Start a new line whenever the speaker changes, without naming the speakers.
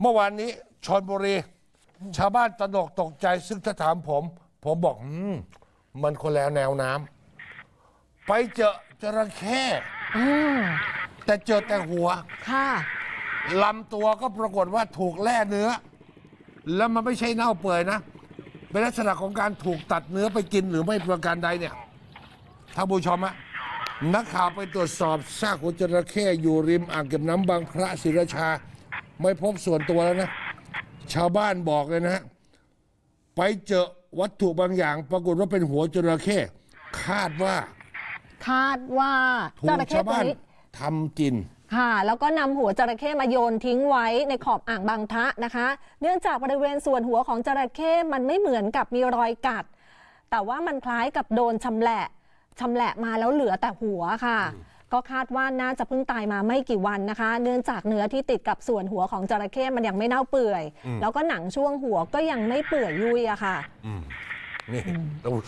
เมื่อวานนี้ชนบุรี ชาวบ้านตระหนกตกใจซึ่งถ้าถามผม ผมบอกอืมมันคนแล้วแนวน้ำไปเจอจระเข้
อืม
แต่เจอแต่หัว
ค่ะ
ลำตัวก็ปรากฏว่าถูกแล่เนื้อ แล้วมันไม่ใช่เน่าเปื่อยนะ เป็นลักษณะของการถูกตัดเนื้อไปกินหรือไม่ประการใดเนี่ยท่านผู้ชมอะนักข่าวไปตรวจสอบซากหัวจระเข้อยู่ริมอ่างเก็บน้ำบางพระศิรชา ไม่พบส่วนตัวแล้วนะ ชาวบ้านบอกเลยนะฮะไปเจอวัตถุบางอย่าง ปรากฏว่าเป็นหัวจระเข้คาดว่า
คาดว่า
ถู
จ
ก
ระเข้
ชาว
ตัว
บ้าน
นี้
ทำกิน
ค่ะ แล้วก็นำหัวจระเข้มาโยนทิ้งไว้ในขอบอ่างบางทะนะคะ เนื่องจากบริเวณส่วนหัวของจระเข้มันไม่เหมือนกับมีรอยกัด แต่ว่ามันคล้ายกับโดนชำแหละชำแหละมาแล้วเหลือแต่หัวค่ะ ก็คาดว่าน่าจะเพิ่งตายมาไม่กี่วันนะคะ เนื่องจากเนื้อที่ติดกับส่วนหัวของจระเข้มันยังไม่เน่าเปื่อย แล้วก็หนังช่วงหัวก็ยังไม่เปื่อยยุ่ยอะค่ะ
นี่ท่านผู้